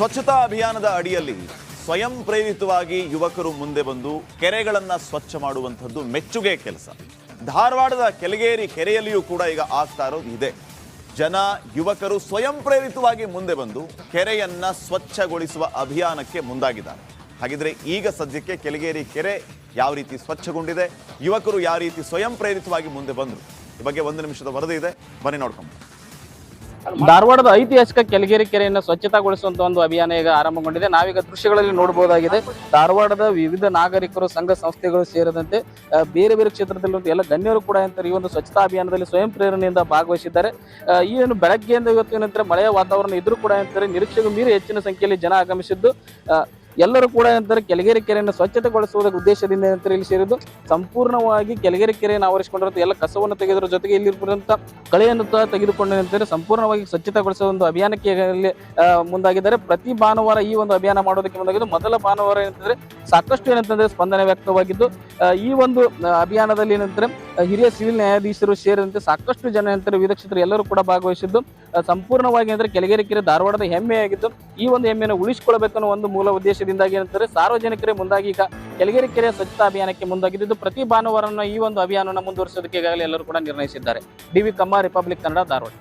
ಸ್ವಚ್ಛತಾ ಅಭಿಯಾನದ ಅಡಿಯಲ್ಲಿ ಸ್ವಯಂ ಪ್ರೇರಿತವಾಗಿ ಯುವಕರು ಮುಂದೆ ಬಂದು ಕೆರೆಗಳನ್ನು ಸ್ವಚ್ಛ ಮಾಡುವಂಥದ್ದು ಮೆಚ್ಚುಗೆ ಕೆಲಸ. ಧಾರವಾಡದ ಕೆಲಗೇರಿ ಕೆರೆಯಲ್ಲಿಯೂ ಕೂಡ ಈಗ ಆಗ್ತಾ ಇರೋದು ಇದೆ. ಜನ, ಯುವಕರು ಸ್ವಯಂ ಪ್ರೇರಿತವಾಗಿ ಮುಂದೆ ಬಂದು ಕೆರೆಯನ್ನ ಸ್ವಚ್ಛಗೊಳಿಸುವ ಅಭಿಯಾನಕ್ಕೆ ಮುಂದಾಗಿದ್ದಾರೆ. ಹಾಗಿದ್ರೆ ಈಗ ಸದ್ಯಕ್ಕೆ ಕೆಲಗೇರಿ ಕೆರೆ ಯಾವ ರೀತಿ ಸ್ವಚ್ಛಗೊಂಡಿದೆ, ಯುವಕರು ಯಾವ ರೀತಿ ಸ್ವಯಂ ಪ್ರೇರಿತವಾಗಿ ಮುಂದೆ ಬಂದರು, ಈ ಬಗ್ಗೆ ಒಂದು ನಿಮಿಷದ ವರದಿ ಇದೆ. ಬನ್ನಿ ನೋಡ್ಕೊಂಡು ಧಾರವಾಡದ ಐತಿಹಾಸಿಕ ಕೆಳಗೇರಿ ಕೆರೆಯನ್ನು ಸ್ವಚ್ಛತಾಗೊಳಿಸುವಂತಹ ಒಂದು ಅಭಿಯಾನ ಈಗ ಆರಂಭಗೊಂಡಿದೆ. ನಾವೀಗ ದೃಶ್ಯಗಳಲ್ಲಿ ನೋಡಬಹುದಾಗಿದೆ. ಧಾರವಾಡದ ವಿವಿಧ ನಾಗರಿಕರು, ಸಂಘ ಸಂಸ್ಥೆಗಳು ಸೇರಿದಂತೆ ಬೇರೆ ಬೇರೆ ಕ್ಷೇತ್ರದಲ್ಲಿರುವಂತ ಎಲ್ಲ ಗಣ್ಯರು ಕೂಡ ಈ ಒಂದು ಸ್ವಚ್ಛತಾ ಅಭಿಯಾನದಲ್ಲಿ ಸ್ವಯಂ ಪ್ರೇರಣೆಯಿಂದ ಭಾಗವಹಿಸಿದ್ದಾರೆ. ಈ ಏನು ಬೆಳಗ್ಗೆಯಿಂದ ಇವತ್ತು ಏನಂತಾರೆ ಮಳೆಯ ವಾತಾವರಣ ಇದ್ರೂ ಕೂಡ ಏನಂತಾರೆ ನಿರೀಕ್ಷೆಗೂ ಮೀರಿ ಹೆಚ್ಚಿನ ಸಂಖ್ಯೆಯಲ್ಲಿ ಜನ ಆಗಮಿಸಿದ್ದು ಎಲ್ಲರೂ ಕೂಡ ಏನಂತಾರೆ, ಕೆಳಗೇರಿ ಕೆರೆಯನ್ನು ಸ್ವಚ್ಛತೆಗೊಳಿಸುವುದರ ಉದ್ದೇಶದಿಂದ ಏನಂತಾರೆ ಇಲ್ಲಿ ಸೇರಿದ್ದು? ಸಂಪೂರ್ಣವಾಗಿ ಕೆಳಗೇರಿ ಕೆರೆಯನ್ನು ಆವರಿಸಿಕೊಂಡಿರುವಂತಹ ಎಲ್ಲ ಕಸವನ್ನು ತೆಗೆದರ, ಜೊತೆಗೆ ಇಲ್ಲಿರುವಂತಹ ಕಳೆಯನ್ನು ತ- ತೆಗೆದುಕೊಂಡು ಏನಂತಾರೆ ಸಂಪೂರ್ಣವಾಗಿ ಸ್ವಚ್ಛತೆಗೊಳಿಸುವ ಒಂದು ಅಭಿಯಾನಕ್ಕೆ ಮುಂದಾಗಿದ್ದಾರೆ. ಪ್ರತಿ ಭಾನುವಾರ ಈ ಒಂದು ಅಭಿಯಾನ ಮಾಡೋದಕ್ಕೆ ಮುಂದಾಗಿದ್ದು ಮೊದಲ ಭಾನುವಾರ ಏನಂತಂದ್ರೆ ಸಾಕಷ್ಟು ಏನಂತಂದ್ರೆ ಸ್ಪಂದನೆ ವ್ಯಕ್ತವಾಗಿದ್ದು ಈ ಒಂದು ಅಭಿಯಾನದಲ್ಲಿ ಏನಂತಾರೆ ಹಿರಿಯ ಸಿವಿಲ್ ನ್ಯಾಯಾಧೀಶರು ಸೇರಿದಂತೆ ಸಾಕಷ್ಟು ಜನ ಏನಂತಾರೆ ವಿವಿಧ ಕ್ಷೇತ್ರ ಎಲ್ಲರೂ ಕೂಡ ಭಾಗವಹಿಸಿದ್ದು ಸಂಪೂರ್ಣವಾಗಿ ಅಂದರೆ ಕೆಳಗೆರೆ ಕೆರೆ ಧಾರವಾಡದ ಹೆಮ್ಮೆಯಾಗಿದ್ದು, ಈ ಒಂದು ಹೆಮ್ಮೆಯನ್ನು ಉಳಿಸಿಕೊಳ್ಳಬೇಕನ್ನೋ ಒಂದು ಮೂಲ ಉದ್ದೇಶದಿಂದಾಗಿ ಏನಂತಾರೆ ಸಾರ್ವಜನಿಕರೇ ಮುಂದಾಗಿ ಈಗ ಕೆಳಗೇರಿ ಕೆರೆ ಸ್ವಚ್ಛತಾ ಅಭಿಯಾನಕ್ಕೆ ಮುಂದಾಗಿದ್ದು ಪ್ರತಿ ಭಾನುವಾರನ ಈ ಒಂದು ಅಭಿಯಾನವನ್ನು ಮುಂದುವರಿಸೋದಕ್ಕೆ ಈಗಾಗಲೇ ಎಲ್ಲರೂ ಕೂಡ ನಿರ್ಣಯಿಸಿದ್ದಾರೆ. ಡಿ ವಿ ಕಮ್ಮ, ರಿಪಬ್ಲಿಕ್ ಕನ್ನಡ, ಧಾರವಾಡ.